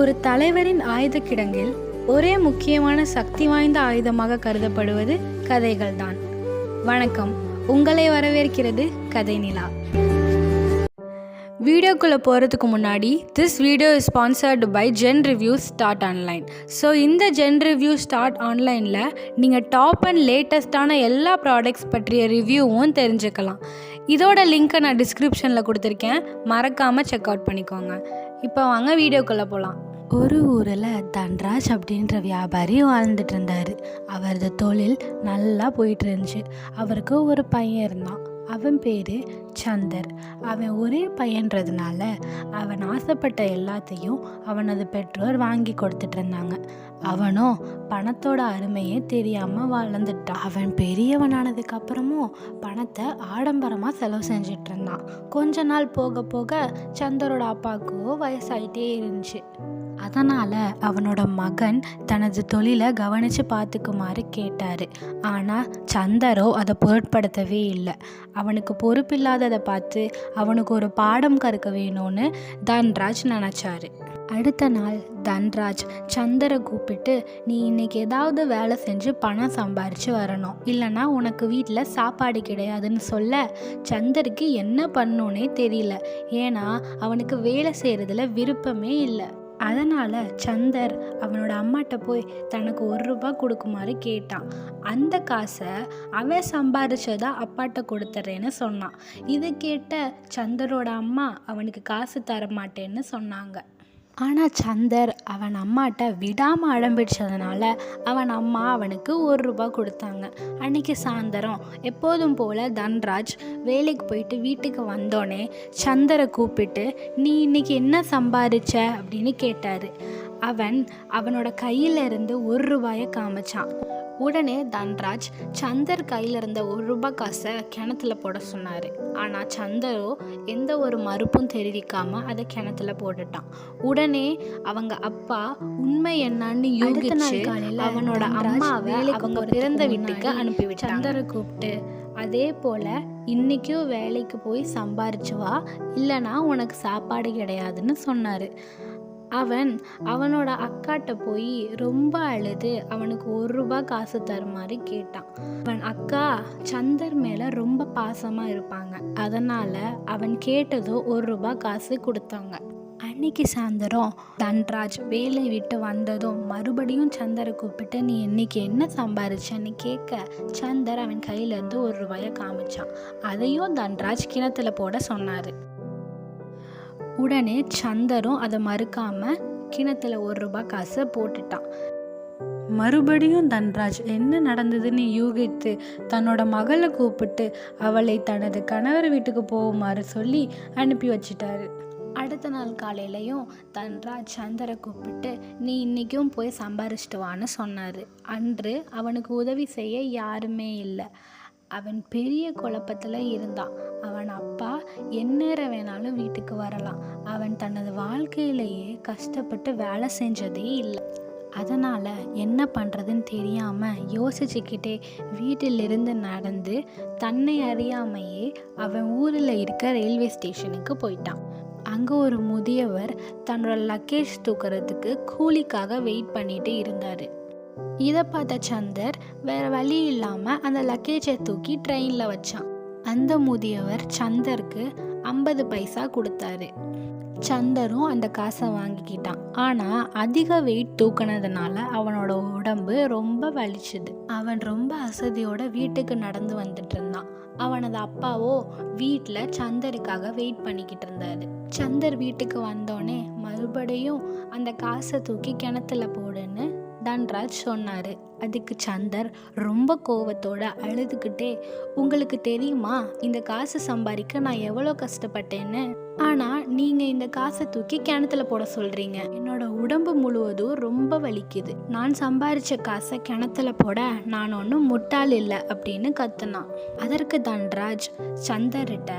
ஒரு தலைவரின் ஆயுத கிடங்கில் ஒரே முக்கியமான சக்தி வாய்ந்த ஆயுதமாக கருதப்படுவது கதைகள் தான் வணக்கம். உங்களை வரவேற்கிறது கதை நிலா. வீடியோக்குள்ளே போகிறதுக்கு முன்னாடி this video is sponsored by Zen review start online so இந்த ஜென் ரிவ்யூ ஸ்டார்ட் ஆன்லைனில் நீங்கள் டாப் அண்ட் லேட்டஸ்ட்டான எல்லா ப்ராடக்ட்ஸ் பற்றிய ரிவ்யூவும் தெரிஞ்சுக்கலாம். இதோட லிங்க்கை நான் டிஸ்கிரிப்ஷனில் கொடுத்துருக்கேன். மறக்காமல் செக் அவுட் பண்ணிக்கோங்க. இப்போ வாங்க வீடியோக்குள்ளே போகலாம். ஒரு ஊரில் தன்ராஜ் அப்படின்ற வியாபாரி வாழ்ந்துட்டு இருந்தார். அவரது தொழில் நல்லா போயிட்டு இருந்துச்சு. அவருக்கு ஒரு பையன் இருந்தான். அவன் பேர் சந்தர். அவன் ஒரே பையன்றதுனால அவன் ஆசைப்பட்ட எல்லாத்தையும் அவனது பெற்றோர் வாங்கி கொடுத்துட்டு இருந்தாங்க. அவனும் பணத்தோட அருமையே தெரியாமல் வளர்ந்துட்டான் அவன் பெரியவனானதுக்கு அப்புறமும் பணத்தை ஆடம்பரமாக செலவு செஞ்சிட்டு இருந்தான். கொஞ்ச நாள் போக போக சந்தரோட அப்பாவுக்கோ வயசாயிட்டே இருந்துச்சு. அதனால் அவனோட மகன் தனது தொழிலை கவனித்து பார்த்துக்குமாறு கேட்டார். ஆனால் சந்தரோ அதை பொருட்படுத்தவே இல்லை. அவனுக்கு பொறுப்பில்லாததை பார்த்து அவனுக்கு ஒரு பாடம் கற்க வேணும்னு தன்ராஜ் நினச்சாரு. அடுத்த நாள் தன்ராஜ் சந்தரை கூப்பிட்டு நீ இன்னைக்கு ஏதாவது வேலை செஞ்சு பணம் சம்பாரித்து வரணும். இல்லைன்னா உனக்கு வீட்டில் சாப்பாடு கிடையாதுன்னு சொல்ல சந்தருக்கு என்ன பண்ணுன்னே தெரியல. ஏன்னா அவனுக்கு வேலை செய்கிறதுல விருப்பமே இல்லை. அதனால் சந்தர் அவனோட அம்மாட்ட போய் தனக்கு ஒரு ரூபா கொடுக்குமாறு கேட்டான். அந்த காசை அவன் சம்பாரிச்சதா அப்பாட்ட கொடுத்துட்றேன்னு சொன்னான். இதை கேட்ட சந்தரோட அம்மா அவனுக்கு காசு தர மாட்டேன்னு சொன்னாங்க. ஆனால் சந்தர் அவன் அம்மாட்ட விடாமல் அடம்பிடிச்சதுனால அவன் அம்மா அவனுக்கு ஒரு ரூபா கொடுத்தாங்க. அன்னைக்கு சாயந்தரம் எப்போதும் போல் தன்ராஜ் வேலைக்கு போயிட்டு வீட்டுக்கு வந்தோடனே சந்தரை கூப்பிட்டு நீ இன்னைக்கு என்ன சம்பாரிச்ச? அப்படின்னு கேட்டார். அவன் அவனோட கையில் இருந்து ஒரு ரூபாயை காமிச்சான். உடனே தன்ராஜ் சந்தர் கையில் இருந்த ஒரு ரூபாய் காசை கிணத்துல போட சொன்னார். ஆனால் சந்தரோ எந்த ஒரு மறுப்பும் தெரிவிக்காமல் அதை கிணத்துல போட்டுட்டான். உடனே அவங்க அப்பா உண்மை என்னன்னு யூகிச்சு அவனோட அம்மாவை அவங்க பிறந்த வீட்டுக்கு அனுப்பி சந்தரை கூப்பிட்டு அதே போல் இன்றைக்கும் வேலைக்கு போய் சம்பாரிச்சு வா. இல்லைனா உனக்கு சாப்பாடு கிடையாதுன்னு சொன்னார். அவன் அவனோட அக்காட்ட போய் ரொம்ப அழுது. அவனுக்கு ஒரு ரூபா காசு தருமாறு கேட்டான். அவன் அக்கா சந்தர் மேலே ரொம்ப பாசமாக இருப்பாங்க. அதனால் அவன் கேட்டதோ ஒரு ரூபா காசு கொடுத்தாங்க. அன்னைக்கு சாயந்தரம் தன்ராஜ் வேலை விட்டு வந்ததும் மறுபடியும் சந்தரை கூப்பிட்டு நீ இன்னைக்கு என்ன சம்பாரிச்சன்னு கேட்க சந்தர் அவன் கையிலேருந்து ஒரு ரூபாயை காமிச்சான். அதையும் தன்ராஜ் கிணத்துல போட சொன்னார். உடனே சந்தரும் அதை மறுக்காம கிணத்துல ஒரு ரூபாய் காசை போட்டுட்டான். மறுபடியும் தன்ராஜ் என்ன நடந்ததுன்னு யூகித்து தன்னோட மகளை கூப்பிட்டு அவளை தனது கணவர் வீட்டுக்கு போகுமாறு சொல்லி அனுப்பி வச்சிட்டாரு. அடுத்த நாள் காலையிலையும் தன்ராஜ் சந்தரை கூப்பிட்டு நீ இன்றைக்கும் போய் சம்பாரிச்சிட்டு வான்னு சொன்னார். அன்று அவனுக்கு உதவி செய்ய யாருமே இல்லை. அவன் பெரிய குழப்பத்தில் இருந்தான். அவன் அப்பா எந்நேரம் வேணாலும் வீட்டுக்கு வரலாம். அவன் தனது வாழ்க்கையிலேயே கஷ்டப்பட்டு வேலை செஞ்சதே இல்லை. அதனால் என்ன பண்ணுறதுன்னு தெரியாமல் யோசிச்சுக்கிட்டே வீட்டிலிருந்து நடந்து தன்னை அறியாமையே அவன் ஊரில் இருக்க ரயில்வே ஸ்டேஷனுக்கு போயிட்டான். அங்கே ஒரு முதியவர் தன்னோட லக்கேஜ் தூக்குறதுக்கு கூலிக்காக வெயிட் பண்ணிட்டு இருந்தார். இதை பார்த்த சந்தர் வேற வழி இல்லாமல் அந்த லக்கேஜை தூக்கி ட்ரெயினில் வச்சான். அந்த முதியவர் சந்தருக்கு ஐம்பது பைசா கொடுத்தாரு. சந்தரும் அந்த காசை வாங்கிக்கிட்டான். ஆனால் அதிக வெயிட் தூக்கினதுனால அவனோட உடம்பு ரொம்ப வலிச்சுது. அவன் ரொம்ப அசதியோட வீட்டுக்கு நடந்து வந்துட்டு இருந்தான். அவனது அப்பாவோ வீட்டில் சந்தருக்காக வெயிட் பண்ணிக்கிட்டு இருந்தாரு. சந்தர் வீட்டுக்கு வந்தோடனே மறுபடியும் அந்த காசை தூக்கி கிணத்துல போடுன்னு தன்ராஜ் சொன்னார். அதுக்கு சந்தர் ரொம்ப கோவத்தோட அழுதுகிட்டே உங்களுக்கு தெரியுமா? இந்த காசு சம்பாதிக்க நான் எவ்வளோ கஷ்டப்பட்டேன்னு? ஆனால் நீங்கள் இந்த காசை தூக்கி கிணத்துல போட சொல்கிறீங்க என்னோட உடம்பு முழுவதும் ரொம்ப வலிக்குது. நான் சம்பாரித்த காசை கிணத்துல போட நான் ஒன்றும் முட்டாள் இல்லை அப்படின்னு கத்துனான். அதற்கு தன்ராஜ் சந்தர்கிட்ட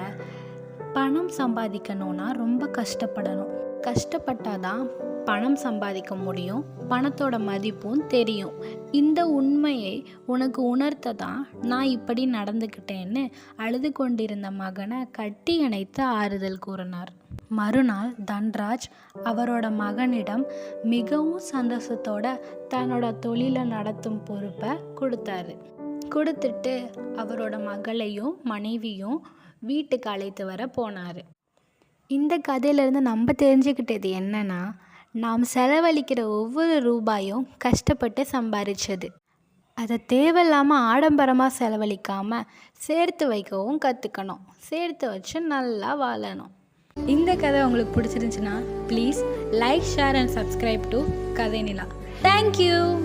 பணம் சம்பாதிக்கணும்னா ரொம்ப கஷ்டப்படணும். கஷ்டப்பட்டாதான் பணம் சம்பாதிக்க முடியும் பணத்தோட மதிப்பும் தெரியும். இந்த உண்மையை உனக்கு உணர்த்த தான் நான் இப்படி நடந்துக்கிட்டேன்னு அழுது கொண்டிருந்த மகனை கட்டி இணைத்து ஆறுதல் கூறினார். மறுநாள் தன்ராஜ் அவரோட மகனிடம் மிகவும் சந்தோஷத்தோட தன்னோட தொழிலை நடத்தும் பொறுப்பை கொடுத்தாரு. கொடுத்துட்டு அவரோட மகளையும் மனைவியும் வீட்டுக்கு அழைத்து வர போனார். இந்த கதையிலேருந்து நம்ம தெரிஞ்சுக்கிட்டது என்னன்னா நாம் செலவழிக்கிற ஒவ்வொரு ரூபாயும் கஷ்டப்பட்டு சம்பாரிச்சது. அதை தேவையில்லாமல் ஆடம்பரமாக செலவழிக்காமல் சேர்த்து வைக்கவும் கற்றுக்கணும் சேர்த்து வச்சு நல்லா வாழணும். இந்த கதை உங்களுக்கு பிடிச்சிருந்துச்சுன்னா please like share and subscribe to Kathai Nila. Thank you